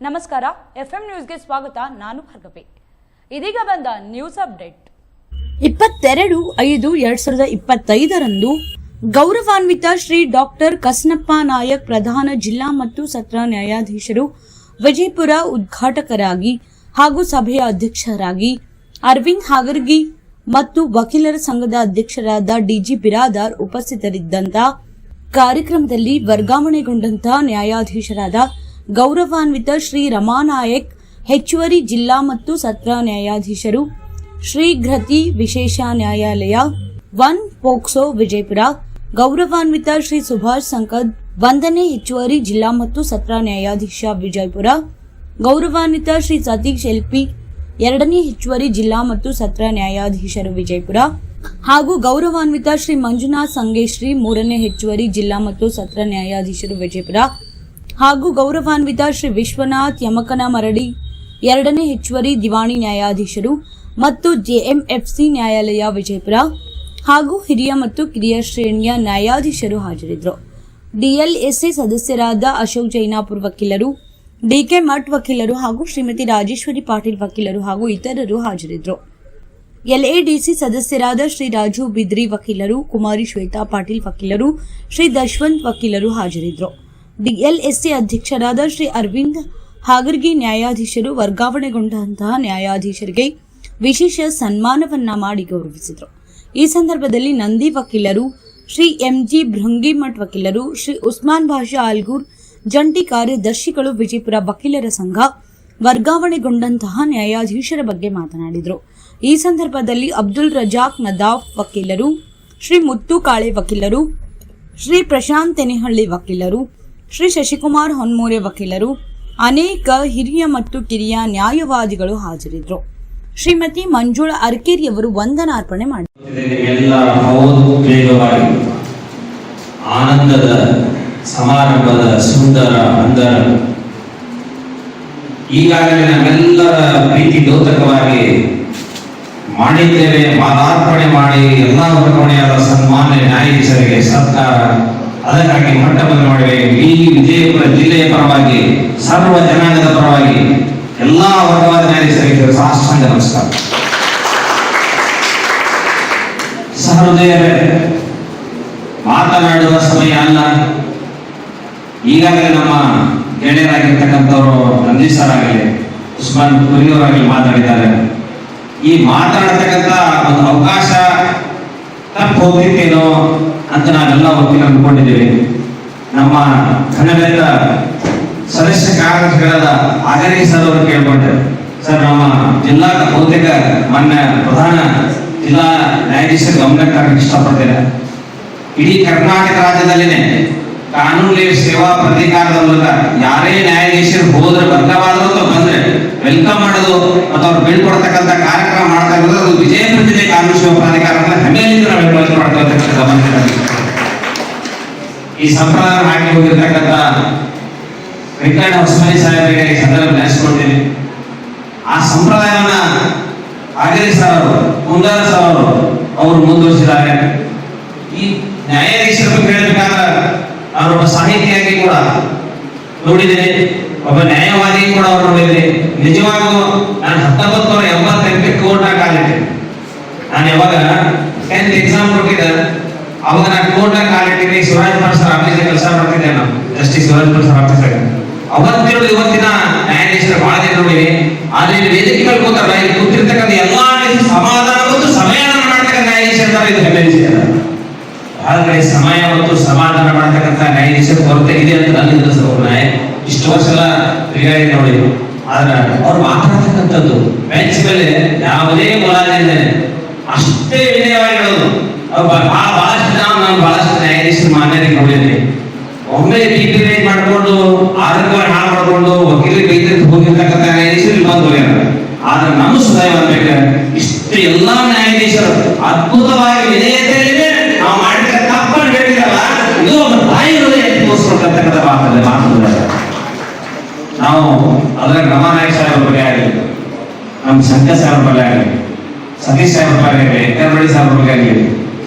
ನಮಸ್ಕಾರ, ಎಫ್ಎಂ ನ್ಯೂಸ್ಗೆ ಸ್ವಾಗತ. ನಾನು ಭಾರ್ಗವಿ ಇದೀಗ ಬಂದ ನ್ಯೂಸ್ ಅಪ್ಡೇಟ್. ಇಪ್ಪತ್ತೆರಡು ಐದು ಎರಡ್ ಸಾವಿರದ ಇಪ್ಪತ್ತೈದರಂದು ಗೌರವಾನ್ವಿತ ಶ್ರೀ ಡಾಕ್ಟರ್ ಕಸ್ನಪ್ಪ ನಾಯಕ್ ಪ್ರಧಾನ ಜಿಲ್ಲಾ ಮತ್ತು ಸತ್ರ ನ್ಯಾಯಾಧೀಶರು ವಿಜಯಪುರ ಉದ್ಘಾಟಕರಾಗಿ ಹಾಗೂ ಸಭೆಯ ಅಧ್ಯಕ್ಷರಾಗಿ ಅರವಿಂದ್ ಹಾಗರ್ಗಿ ಮತ್ತು ವಕೀಲರ ಸಂಘದ ಅಧ್ಯಕ್ಷರಾದ ಡಿಜಿ ಬಿರಾದಾರ್ ಉಪಸ್ಥಿತರಿದ್ದಂತ ಕಾರ್ಯಕ್ರಮದಲ್ಲಿ ವರ್ಗಾವಣೆಗೊಂಡಂತಹ ನ್ಯಾಯಾಧೀಶರಾದ ಗೌರವಾನ್ವಿತ ಶ್ರೀ ರಮಾನಾಯಕ್ ಹೆಚ್ಚುವರಿ ಜಿಲ್ಲಾ ಮತ್ತು ಸತ್ರ ನ್ಯಾಯಾಧೀಶರು, ಶ್ರೀ ಘೃತಿ ವಿಶೇಷ ನ್ಯಾಯಾಲಯ ಒನ್ ಪೋಕ್ಸೋ ವಿಜಯಪುರ, ಗೌರವಾನ್ವಿತ ಶ್ರೀ ಸುಭಾಷ್ ಸಂಕದ್, ಒಂದನೇ ಹೆಚ್ಚುವರಿ ಜಿಲ್ಲಾ ಮತ್ತು ಸತ್ರ ನ್ಯಾಯಾಧೀಶ ವಿಜಯಪುರ, ಗೌರವಾನ್ವಿತ ಶ್ರೀ ಸತೀಶ್ ಎಲ್ಪಿ ಎರಡನೇ ಹೆಚ್ಚುವರಿ ಜಿಲ್ಲಾ ಮತ್ತು ಸತ್ರ ನ್ಯಾಯಾಧೀಶರು ವಿಜಯಪುರ, ಹಾಗೂ ಗೌರವಾನ್ವಿತ ಶ್ರೀ ಮಂಜುನಾಥ್ ಸಂಗೇಶ್ರೀ, ಮೂರನೇ ಹೆಚ್ಚುವರಿ ಜಿಲ್ಲಾ ಮತ್ತು ಸತ್ರ ನ್ಯಾಯಾಧೀಶರು ವಿಜಯಪುರ. ಹಾಗೂ ಗೌರವಾನ್ವಿತ ಶ್ರೀ ವಿಶ್ವನಾಥ್ ಯಮಕನ ಮರಡಿ ಎರಡನೇ ಹೆಚ್ಚುವರಿ ದಿವಾಣಿ ನ್ಯಾಯಾಧೀಶರು ಮತ್ತು ಜೆಎಂಎಫ್ಸಿ ನ್ಯಾಯಾಲಯ ವಿಜಯಪುರ ಹಾಗೂ ಹಿರಿಯ ಮತ್ತು ಕಿರಿಯ ಶ್ರೇಣಿಯ ನ್ಯಾಯಾಧೀಶರು ಹಾಜರಿದ್ದರು. ಡಿಎಲ್ಎಸ್ಎ ಸದಸ್ಯರಾದ ಅಶೋಕ್ ಜೈನಾಪುರ್ ವಕೀಲರು ಡಿಕೆ ಮಠ್ ವಕೀಲರು ಹಾಗೂ ಶ್ರೀಮತಿ ರಾಜೇಶ್ವರಿ ಪಾಟೀಲ್ ವಕೀಲರು ಹಾಗೂ ಇತರರು ಹಾಜರಿದ್ದರು. ಎಲ್ಎಡಿಸಿ ಸದಸ್ಯರಾದ ಶ್ರೀ ರಾಜು ಬಿದ್ರಿ ವಕೀಲರು, ಕುಮಾರಿ ಶ್ವೇತಾ ಪಾಟೀಲ್ ವಕೀಲರು, ಶ್ರೀ ದಶವಂತ್ ವಕೀಲರು ಹಾಜರಿದ್ದರು. ಡಿಎಲ್ಎಸ್ಸಿ ಅಧ್ಯಕ್ಷರಾದ ಶ್ರೀ ಅರವಿಂದ್ ಹಾಗರ್ಗಿ ನ್ಯಾಯಾಧೀಶರು ವರ್ಗಾವಣೆಗೊಂಡಂತಹ ನ್ಯಾಯಾಧೀಶರಿಗೆ ವಿಶೇಷ ಸನ್ಮಾನವನ್ನ ಮಾಡಿ ಗೌರವಿಸಿದರು. ಈ ಸಂದರ್ಭದಲ್ಲಿ ನಂದಿ ವಕೀಲರು ಶ್ರೀ ಎಂಜಿ ಭೃಂಗಿಮಠ್ ವಕೀಲರು ಶ್ರೀ ಉಸ್ಮಾನ್ ಭಾಷಾ ಆಲ್ಗೂರ್ ಜಂಟಿ ಕಾರ್ಯದರ್ಶಿಗಳು ವಿಜಯಪುರ ವಕೀಲರ ಸಂಘ ವರ್ಗಾವಣೆಗೊಂಡಂತಹ ನ್ಯಾಯಾಧೀಶರ ಬಗ್ಗೆ ಮಾತನಾಡಿದರು. ಈ ಸಂದರ್ಭದಲ್ಲಿ ಅಬ್ದುಲ್ ರಜಾಕ್ ನದಾಫ್ ವಕೀಲರು, ಶ್ರೀ ಮುತ್ತು ಕಾಳೆ ವಕೀಲರು, ಶ್ರೀ ಪ್ರಶಾಂತ್ ತೆನೆಹಳ್ಳಿ ವಕೀಲರು ಶ್ರೀ ಶಶಿಕುಮಾರ್ ಹೊನ್ಮೂರೆ ವಕೀಲರು ಅನೇಕ ಹಿರಿಯ ಮತ್ತು ಕಿರಿಯ ನ್ಯಾಯವಾದಿಗಳು ಹಾಜರಿದ್ದರು. ಶ್ರೀಮತಿ ಮಂಜುಳ ಅರ್ಕೇರಿಯವರು ವಂದನಾರ್ಪಣೆ ಮಾಡಿದರು ಆನಂದದ ಸಮಾರಂಭದ ಸುಂದರ ಅಂದರ. ಈಗಾಗಲೇ ನಮ್ಮೆಲ್ಲರ ಪ್ರೀತಿ ದೋತಕವಾಗಿ ಮಾಡಿದ್ದೇವೆ, ಮಾಲಾರ್ಪಣೆ ಮಾಡಿ, ಎಲ್ಲ ವರ್ಗಾವಣೆಯಾದ ಸನ್ಮಾನ್ಯ ನ್ಯಾಯಾಧೀಶರಿಗೆ ಸರ್ಕಾರ ಅದಕ್ಕಾಗಿ ಮೊಟ್ಟಮೊದಲು ಮಾಡಿದೆ. ಈ ವಿಜಯಪುರ ಜಿಲ್ಲೆಯ ಪರವಾಗಿ, ಸರ್ವ ಜನಾಂಗದ ಪರವಾಗಿ ಎಲ್ಲಾ ವರ್ಗವಾದ ನ್ಯಾಯಾಧೀಶರಿಗೆ ಸಾಷ್ಟಾಂಗ ನಮಸ್ಕಾರ. ಸಹೃದಯರೇ, ಮಾತನಾಡುವ ಸಮಯ ಅಲ್ಲ. ಈಗಾಗಲೇ ನಮ್ಮ ಗೆಳೆಯರಾಗಿರ್ತಕ್ಕಂಥವರು ರಂಜಿತ್ ಸರ್ ಆಗಲಿ, ಉಸ್ಮಾನ್ ಪುರಿಯವರಾಗಲಿ ಮಾತಾಡಿದ್ದಾರೆ. ಈ ಮಾತನಾಡತಕ್ಕಂಥ ಒಂದು ಅವಕಾಶ ತಪ್ಪು ಹೋಗ್ತಿತ್ತೇನೋ ಅಂತ ನಾವೆಲ್ಲ ಒಪ್ಪಿಗೆ ಅಂದ್ಕೊಂಡಿದ್ದೀವಿ. ನಮ್ಮ ಕನ್ನಡದ ಸದಸ್ಯ ಕಾರ್ಯದರ್ಶಿಗಳಾದ ಆಗರಿ ಸರ್ ಅವರು ಕೇಳ್ಕೊಂಡ್ರೆ. ಸರ್, ನಮ್ಮ ಜಿಲ್ಲಾ ಬಹುತೇಕ ಮೊನ್ನೆ ಪ್ರಧಾನ ಜಿಲ್ಲಾ ನ್ಯಾಯಾಧೀಶ ಗಮನಕ್ಕೆ ಇಷ್ಟಪಡ್ತೇನೆ. ಇಡೀ ಕರ್ನಾಟಕ ರಾಜ್ಯದಲ್ಲಿನೇ ಕಾನೂನು ಸೇವಾ ಪ್ರಾಧಿಕಾರದ ಮೂಲಕ ಯಾರೇ ನ್ಯಾಯಾಧೀಶರು ಹೋದ್ರೆ ಅಥವಾ ಬಂದ್ರೆ ವೆಲ್ಕಮ್ ಮಾಡೋದು ಮತ್ತು ಅವ್ರು ಬೀಳ್ಕೊಡ್ತಕ್ಕಂಥ ಕಾರ್ಯಕ್ರಮ ಮಾಡ್ತಾ ಇರೋದು ಅದು ಕಾನೂನು ಸೇವಾ ಪ್ರಾಧಿಕಾರ ಅಂತ ಹೆಮ್ಮೆಯಿಂದ ನಾವು ಹೇಳ್ಕೊಳ್ತಾ ಮಾಡ್ತಾ ಇರ್ತಕ್ಕಂಥ ಗಮನಕ್ಕೆ ತರಬೇಕು. ಈ ಸಂಪ್ರದಾಯ ಹಾಕಿ ಹೋಗಿರ್ತಕ್ಕಂಥ ವೆಂಕಟ ಹೊಸಮನಿ ಸಾಹೇಬರಿಗೆ ಸಂದರ್ಭ ನೆನೆಸ್ಕೊಳ್ತೀನಿ. ಆ ಸಂಪ್ರದಾಯವನ್ನ ಆಗಲಿ ಸರ್ ಅವರು ಕುಂದಾರ ಸರ್ ಅವರು ಅವರು ಮುಂದುವರಿಸಿದ್ದಾರೆ. ಈ ನ್ಯಾಯಾಧೀಶರ ಬಗ್ಗೆ ಹೇಳ್ಬೇಕಾದ್ರೆ ಅವರೊಬ್ಬ ಸಾಹಿತಿಯಾಗಿ ಕೂಡ ನೋಡಿದ್ದೇನೆ. ಒಬ್ಬ ನ್ಯಾಯವಾದಿ ಕೂಡ ಅವರು ನೋಡಿದ್ದೇನೆ. ನಿಜವಾಗೂ ನಾನು ಹತ್ತೊಂಬತ್ತು ನೂರ ಎಂಬತ್ತೆಂಟಕ್ಕೆ ಕೋರ್ಟ್ ಕಾಲಿಟ್ಟೆ ನಾನು ಯಾವಾಗ ಟೆಂತ್ ಎಕ್ಸಾಮ್ ಕೊಟ್ಟಿದ್ದೆ. ಅವಾಗ ನಾನು ಕೋರ್ಟ್ ಕಾಲಿಟ್ಟಿನಿ ಶಿವರಾಜ್ ಪರ್ ಸರ್ ಆಫೀಸಿಗೆ ಕೆಲಸ ಮಾಡ್ತಿದ್ದೆ ನಾನು. ಜಸ್ಟಿಸ್ ಶಿವರಾಜ್ ಪರ್ ಸರ್ ಆಫೀಸಾಗ. ಅವತ್ತಿನ ಇವತ್ತಿನ ನ್ಯಾಯಾಧೀಶರ ಬಹಳ ಜನ ನೋಡಿ ಆದ್ರೆ ಇಲ್ಲಿ ವೇದಿಕೆ ಮೇಲೆ ಇಲ್ಲಿ ಕೂತಿರ್ತಕ್ಕಂಥ ಎಲ್ಲಾ ಸಮಾಧಾನ ಮತ್ತು ಸಮಯ ಮಾಡ್ತಕ್ಕಂಥ ನ್ಯಾಯಾಧೀಶ ಇರ್ತಾರೆ ಇದು ಹೆಮ್ಮೆ ವಿಷಯ ಆದರೆ ಸಮಯ ಮತ್ತು ಸಮಾಧಾನ ಮಾಡ್ತಕ್ಕಂಥ ನ್ಯಾಯಾಧೀಶರ ಕೊರತೆ ಇದೆ ಅಂತ ನನ್ನ ಸರ್ ನ್ಯಾಯ ಇಷ್ಟು ವರ್ಷ ಎಲ್ಲ ತಿರುಗಾಡಿ ನೋಡಿ. ಆದ್ರೆ ಅವ್ರು ಮಾತಾಡ್ತಕ್ಕಂಥದ್ದು, ಬೆಂಚ್ ಮೇಲೆ ಯಾವುದೇ ಮುಲಾಜಿಲ್ಲದೆ ಅಷ್ಟೇ ವಿನಯವಾಗಿ ಹೇಳೋದು ಬಹಳ ಬಹಳಷ್ಟು ಜನ ನಾನು ಬಹಳಷ್ಟು ನ್ಯಾಯಾಧೀಶರು ಮಾನ್ಯರಿಗೆ ನೋಡಿದ್ದೀನಿ ಒಮ್ಮೆ ಬಿ ಮಾಡಿಕೊಂಡು ಆರೋಗ್ಯವಾಗಿ ಹಾಳು ಮಾಡ್ಕೊಂಡು ವಕೀಲರಿಗೆ ಬೈದ್ರೆ ಹೋಗಿರ್ತಕ್ಕಂಥ ನ್ಯಾಯಾಧೀಶರು ಬಂದು ಹೋಗ್ಯಾರ. ಆದ್ರೆ ನಮ್ಮ ಸುಧಾಯ ಬರ್ಬೇಕು ಇಷ್ಟು ಎಲ್ಲಾ ನ್ಯಾಯಾಧೀಶರು ಅದ್ಭುತವಾಗಿ ವಿಧೇಯತೆಯಲ್ಲಿ ನಾವು ಮಾಡಿದ ತಪ್ಪನ್ನು ಹೇಳಿದ್ರಲ್ಲ, ಇದು ಒಂದು ತಾಯಿ ಹೃದಯ ತೋರಿಸ್ಕೊಳ್ತಕ್ಕಂಥ ಮಾತಲ್ಲ ಮಾತುಗಳ ನಾವು ಅದ್ರಾಗ ರಮಾನಾಯಕ್ ಸಾಹೇಬ್ ಬಗ್ಗೆ ಆಗಲಿ, ನಮ್ಮ ಸಂಖ್ಯಾ ಸಾಹೇಬ್ ಬಗ್ಗೆ ಆಗಲಿ, ಸತೀಶ್ ಸಾಹೇಬ್ ಬಗ್ಗೆ ಆಗಲಿ ವೆಂಕಟರಮಣಿ ಸಾಹೇಬ್ ಬಗ್ಗೆ ಆಗಲಿ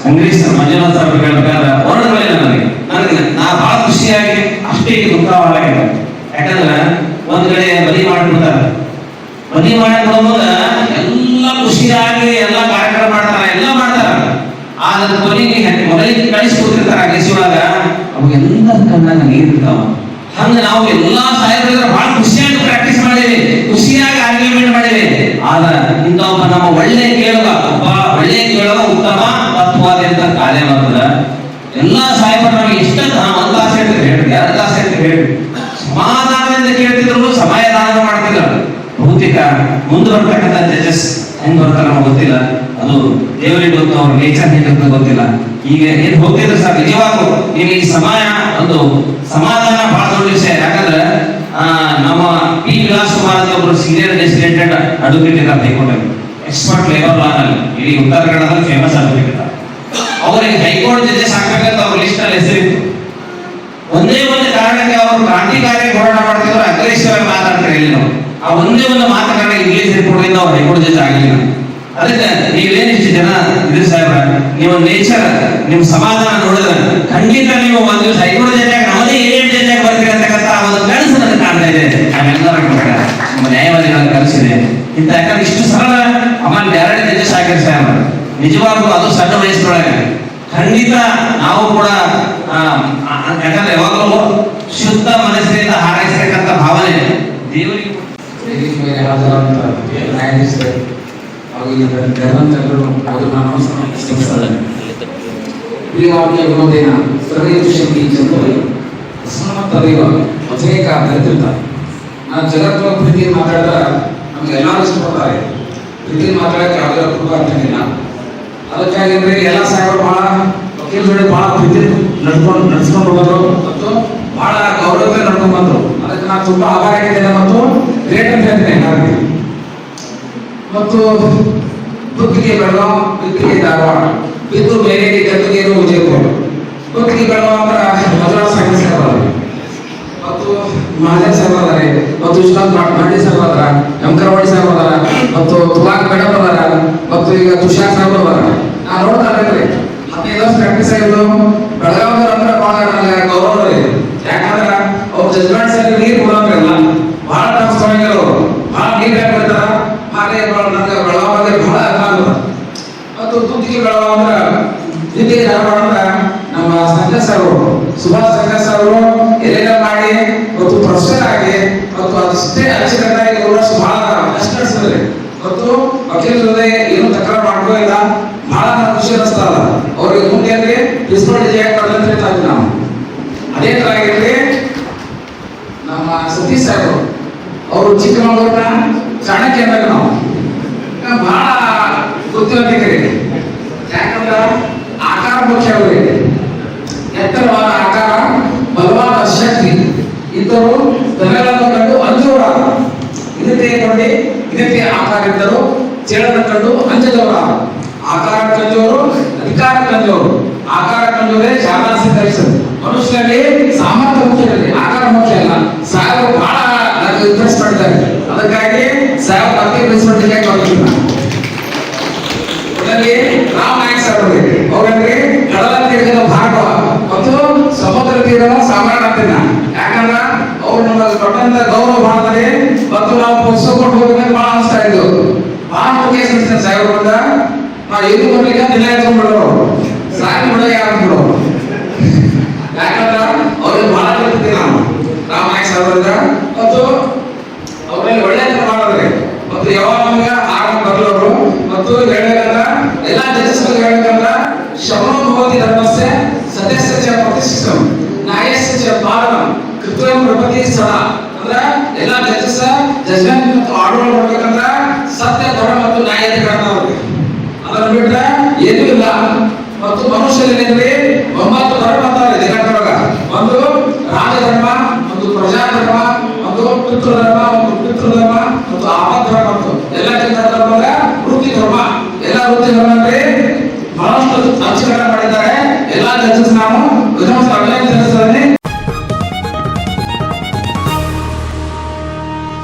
ಸಂಗ್ರೀಶ್ ಸರ್ ಮಂಜುನಾಥ್ ಬಗ್ಗೆ ಹೇಳ್ಬೇಕಾದ್ರೆ ವರ್ಣಗಳೇ ನನಗೆ. ನನಗೆ ನಾ ಬಹಳ ಖುಷಿಯಾಗಿ ಅಷ್ಟೇ ದುಃಖವಾಗಿದೆ ಯಾಕಂದ್ರೆ ಒಂದ್ ಕಡೆ ಮಾಡಿಬಿಡ್ತಾರೆ. ಮದುವೆ ಮಾಡಿ ಮುಂದ ಎಲ್ಲ ಖುಷಿಯಾಗಿ ಎಲ್ಲ ಕಾರ್ಯಕ್ರಮ ಮಾಡ್ತಾರೆ, ಎಲ್ಲ ಮಾಡ್ತಾರ. ಆದ್ರೆ ಕೊನೆಗೆ ಮೊದಲಿಗೆ ಕಳಿಸಿ ಕೂತಿರ್ತಾರ ಒಳಗ ಅವಾಗೆಲ್ಲ ಕಣ್ಣಾಗ ನೀರ್ ಇರ್ತಾವ ಹಂಗ ನಾವು ಎಲ್ಲಾ ಸಾಹೇಬ್ರ ಬಹಳ ಖುಷಿಯಾಗಿ ಪ್ರಾಕ್ಟೀಸ್ ಮಾಡೀವಿ ಖುಷಿಯಾಗಿ ಆರ್ಗ್ಯುಮೆಂಟ್ ಮಾಡೀವಿ ಆದ್ರೆ ಇಂಥವ್ ನಮ್ಮ ಒಳ್ಳೆ ಕೇಳುವ ಒಳ್ಳೆ ಕೇಳುವ ಉತ್ತಮ ತತ್ವಾದಂತ ಕಾರ್ಯ ಮಾಡ್ತದ ಎಲ್ಲಾ ಸಾಹೇಬರು ನಮಗೆ ಇಷ್ಟ ನಾವು ಒಂದ್ ತಾಸು ಹೇಳ್ತೀವಿ ಹೇಳಿ ಎರಡು ಆಸೆ ಹೇಳ್ತೀವಿ ಹೇಳಿ ಸಮಾಧಾನದಿಂದ ಕೇಳ್ತಿದ್ರು ಸಮಯದಾನ ಮಾಡ್ತಿದ್ರು ಬಹುತೇಕ ಮುಂದುವರ್ತಕ್ಕಂಥ ಜಜಸ್ ಹೆಂಗ್ ಬರ್ತಾರೆ ನಮಗೆ ಗೊತ್ತಿಲ್ಲ. ಅದು ದೇವರಿಗೆ ಗೊತ್ತು, ಅವ್ರ ನೇಚರ್ ಹೇಗಿರ್ತದೆ ಗೊತ್ತಿಲ್ಲ. ಈಗ ಏನ್ ಹೋಗ್ತಿದ್ರು ಸರ್ ನಿಜವಾಗೂ ಇಲ್ಲಿ ಸಮಯ ಒಂದು ಸಮಾಧಾನ ಬಹಳ ದೊಡ್ಡ ವಿಷಯ. ಯಾಕಂದ್ರೆ ನಮ್ಮ ಪಿ ವಿಲಾಸ್ ಕುಮಾರ್ ಅಂತ ಒಬ್ರು ಸೀನಿಯರ್ ಡೆಸಿಡೆಂಟೆಡ್ ಅಡ್ವೊಕೇಟ್ ಇದ್ದಾರೆ high court expert labour law ನಲ್ಲಿ. ಇಡೀ ಉತ್ತರ ಕನ್ನಡದಲ್ಲಿ ಫೇಮಸ್ ಅಡ್ವೊಕೇಟ್ ಅವರಿಗೆ ಹೈಕೋರ್ಟ್ ಜಡ್ಜಸ್ ಆಗ್ಬೇಕಂತ ಅವ್ರ ಲಿಸ್ಟ್ ಅಲ್ಲಿ ಹೆಸರಿತ್ತು. ಒಂದೇ ಒಂದು ಕಾರಣಕ್ಕೆ ಅವರು ಕ್ರಾಂತಿಕಾರಿ ಹೋರಾಟ ಮಾಡ್ತಿದ್ರು ಅಗ್ರೆಸಿವ್ ಮಾತಾಡ್ತಾರೆ ಇಲ್ಲಿ ನಾವು ಆ ಒಂದೇ ಒಂದು ಮಾತು ಕಾರಣ ಇಂಗ್ಲಿಷ್ ರಿಪೋರ್ಟ್ ಇಂದ ಅವ್ರು ಹೈಕೋರ್ಟ್ ಜಡ್ಜ್ ಆಗಲಿಲ್ಲ ಅದಕ್ಕೆ ನೀವೇನ್ ಇಷ್ಟು ಜನ ಇದ್ರಿ ಸಾಹೇಬ್ರ ನೀವು ನೇಚರ್ ನಿಮ್ ಸಮಾಧಾನ ನೋಡಿದ್ರೆ ಖಂಡಿತ ನೀವು ಒಂದ್ ದಿವಸ ಐನೂರು ಆಗಿ ನಮ್ಮದೇ ಜಡ್ಜ್ ಆಗಿ ಬರ್ತೀರಿ ಅಂತಕ್ಕಂಥ ಒಂದು ಕನಸು ನನಗೆ ಕಾಣ್ತಾ ಇದೆ. ನಾವೆಲ್ಲರ ಕೂಡ ನಮ್ಮ ನ್ಯಾಯವಾದಿಗಳ ಕನಸಿದೆ ಇಂತ ಯಾಕಂದ್ರೆ ಇಷ್ಟು ಸರಳ ಆಮೇಲೆ ಎರಡನೇ ನಿಜ ಸಾಕಿರಿ ಸಾಹೇಬ್ರ? ನಿಜವಾಗ್ಲೂ ಅದು ಸಣ್ಣ ವಯಸ್ಸೊಳಗೆ ಖಂಡಿತ ನಾವು ಕೂಡ ಆ, ಆ, ಯಾಕಂದ್ರೆ ಯಾವಾಗಲೂ ಶುದ್ಧ ಮನಸ್ಸಿನಿಂದ ಹಾರೈಸತಕ್ಕಂಥ ಭಾವನೆ ದೇವರಿಗೆ ವೇದಿಕೆ ಮೇಲೆ ಹಾಜರಾದಂತ ನ್ಯಾಯಾಧೀಶರು ಹಾಗೂ ಇಲ್ಲಿ ಧರ್ಮಂತರು ಹಾಗೂ ನಾನು ನಮಸ್ಕಾರ ಪ್ರಿಯವಾಗಿ ವಿನೋದೇನ ಸರ್ವೇಂದ್ರ ಶಕ್ತಿ ಚಂದ್ರರಿ ಅಸಮರ್ಥರಿವ ಅನೇಕ ದರಿದ್ರತ ನಾನು ಜಗತ್ತು ಪ್ರೀತಿ ಮಾತಾಡಿದ ನಮ್ಗೆ ಎಲ್ಲರೂ ಇಷ್ಟಪಡ್ತಾರೆ ಪ್ರೀತಿ ಮಾತಾಡಕ್ಕೆ ಯಾವುದೇ ಅಪರೂಪ ಆಗ್ತಿಲ್ಲ ಅದಕ್ಕಾಗಿ ಅಂದ್ರೆ ಎಲ್ಲ ಸಾಹೇಬರು ಬಹಳ ವಕೀಲ ಜೋಡಿ ಬಹಳ ಪ್ರೀತಿ ನಡ್ಕೊಂಡು ನಡ್ಸ್ಕೊಂಡು ಹೋದ್ರು ಮತ್ತು ಬಹಳ ಗೌರವದಿಂದ ನಡ್ಕೊಂಡು ಬಂದ್ರು ಅದಕ್ಕೆ ನಾನು ತುಂಬಾ ಆಭಾರಿಯಾಗಿದ್ದೇನೆ ಮತ್ತು ಗ್ರೇಟ್ ಅಂತ ಹೇಳ್ತೇನೆ ಎಲ್ಲರಿಗೂ ಮತ್ತು ಬುಕ್ಕಿಗೆ ಬೆಳಗಾವ್ ಬಿಕ್ಕಿಗೆ ಧಾರವಾಡ ಬಿದ್ದು ಬೇರೆಗೆ ಗದ್ದುಗೆರು ವಿಜಯಪುರ ಬುಕ್ಕಿಗೆ ಬೆಳಗಾವ್ ಅಂದ್ರೆ ಮಧುರಾ ಸಾಹಿತ್ಯ ಸಾಹೇಬರು ಮತ್ತು ಮಹಾದೇವ್ ಸಾಹೇಬ್ ಅದಾರೆ ಮತ್ತು ವಿಶ್ವನಾಥ್ ಭಟ್ ಭಂಡಿ ಸಾಹೇಬ್ ಅದಾರ ಎಂ ಕರವಾಡಿ ಸಾಹೇಬ್ ಅದಾರ ಮತ್ತು ತುಲಾಕ್ ಮೇಡಮ್ ಅದಾರ ಮತ್ತು ಈಗ ತುಷಾರ್ ಸಾಹೇಬ್ ಅದಾರ ನಾ ನೋಡ್ತಾ ಇರ್ರಿ ಹದಿನೈದು ವರ್ಷ ಪ್ರಾಕ್ಟೀಸ್ ಆಗಿದ್ದು ಬೆಳಗಾವಿ ಅಂದ್ರೆ ಬಹಳ ನನಗೆ ಗೌರವ ರೀ ಯಾಕಂದ್ರೆ ಅವ್ರ ಜಜ್ಮೆಂಟ್ಸ್ ಅಲ್ಲಿ ನೀರು ಕೊಡೋಂಗಿಲ್ಲ ಬಹಳ ಟಫ್ ತೊಗೊಂಡಿಲ್ಲ ಅವರು ಬಹಳ ನೀಟಾಗಿ ಬರ್ತಾರ ಹಾಗೆ ನನಗೆ ಬೆಳಗಾವಿ ಬಹಳ ಅಭಿಮಾನ ಅದ. ಬೆಳಗಾವ ಅಂದ್ರೆ ತುತ್ತಿಗೆ ಧಾರವಾಡ ಅಂದ್ರೆ ನಮ್ಮ ಸರ್ ಅವರು ಸುಭಾಷ್ ಸರ್ ಅವರು ಎಲ್ಲೆಲ್ಲ ಮಾಡಿ ಮತ್ತು ಪ್ರೊಫೆಸರ್ ಆಗಿ ಮತ್ತು ಅಷ್ಟೇ ಅಚ್ಚುಕಟ್ಟಾಗಿ ಸುಭಾಷ್ ಬಹಳ ಕಷ್ಟ ನಡೆಸಿದ್ರಿ ಮತ್ತು ವಕೀಲ ಜೊತೆ ಏನು ತಕರಾರು ಮಾಡ್ಕೋ ಇಲ್ಲ. ಬಹಳ ಖುಷಿ ಅನಿಸ್ತಾರ ಅವ್ರಿಗೆ ಮುಂದೆ ಅಂದ್ರೆ ಪ್ರಿನ್ಸಿಪಲ್ ಅಂತ ಹೇಳ್ತಾ ನಾವು ಅದೇ ತರ ಆಗಿರ್ಲಿ ನಮ್ಮ ಸತೀಶ್ ಸಾಹೇಬರು ಅವರು ಚಿಕ್ಕಮಗಳೂರಿನ ಚಾಣಕ್ಯ ಅಂದಾಗ ನಾವು. ಬಹಳ ಬುದ್ಧಿವಂತಿಕರಿ ಯಾಕಂದ್ರ ಆಕಾರ ಮುಖ್ಯ ಅವರಿಗೆ ಎತ್ತರವಾದ ಆಕಾರ, ಬಲವಾದ ಶಕ್ತಿ. ಇದ್ದರು ದನಗಳನ್ನು ಕಂಡು ಅಂಜೂರ ಇದಕ್ಕೆ ನೋಡಿ, ಇದಕ್ಕೆ ಆಕಾರ ಇದ್ದರು ಚೇಳನ ಕಂಡು ಅಂಜದವರ ಆಕಾರ ಕಂಜೋರು, ಅಧಿಕಾರ ಕಂಜೋರು. ಆಕಾರ ಕಂಜೋರೆ ಜಾಗರಣ ಸಿದ್ಧರಿಸದು ಮನುಷ್ಯರಲ್ಲಿ ಸಾಮರ್ಥ್ಯ ಮುಖ್ಯ ಇರಲಿ ಆಕಾರ ಮುಖ್ಯ ಅಲ್ಲ. ಸಾಹೇಬರು ಬಹಳ ನನಗೆ ಇಂಪ್ರೆಸ್ ಮಾಡಿದ್ದಾರೆ ಅದಕ್ಕಾಗಿ ಸಾಹೇಬ್ ಅತಿ ಇಂಪ್ರೆಸ್ ಮಾಡಲಿಕ್ಕೆ ಗೌರವ ಮಾಡ್ತಾರೆ ಮತ್ತು ನಾವು ಪುಸ್ತಕ ಹೋಗ್ಬೇಕು ಬಹಳ ಅನಿಸ್ತಾ ಇದ್ದು ಬಹಳ ಮುಖ್ಯ ಸಂಸ್ಥೆ ಸಾಹೇಬ್ ಬಂದ. ನಾವು ಏನು ಯಾಕಂದ್ರ ಅವ್ರಿಗೆ ಬಹಳ ತಿಳ್ತೀವಿ ನಾವು. ಮತ್ತು ಅವ್ರಲ್ಲಿ ಒಳ್ಳೆ ಮಾಡಿದ್ರೆ ಮತ್ತು ಯಾವಾಗ ನಮ್ಗೆ ಆರಾಮ ಬರ್ಲವರು ಮತ್ತು ಹೇಳ್ಬೇಕಂದ್ರ ಎಲ್ಲಾ ಜಡ್ಜಸ್ ಬಗ್ಗೆ ಹೇಳ್ಬೇಕಂದ್ರ ಶಮನ ಭವತಿ ಧರ್ಮಸ್ಯ ಸದಸ್ಯ ಪ್ರತಿಷ್ಠಿತ ನ್ಯಾಯಸ್ಯ ಪ್ರಪತಿ ಅಂದ್ರ ಎಲ್ಲ ಜಡ್ಜಸ್ ಜಜ್ಮೆಂಟ್ ಮತ್ತು ಆರ್ಡರ್ ಮಾಡ್ಬೇಕಂದ್ರ ಸತ್ಯ ಧರ್ಮ ಮತ್ತು ನ್ಯಾಯತೆ ಕಾಣ್ತಾವ್ರಿ ಅದನ್ನ ಬಿಟ್ರೆ ಏನೂ ಇಲ್ಲ ಮತ್ತು ಮನುಷ್ಯರಲ್ಲಿ ಒಂಬತ್ತು ಧರ್ಮ ಅಂತಾರೆ ಜಗತ್ತೊಳಗ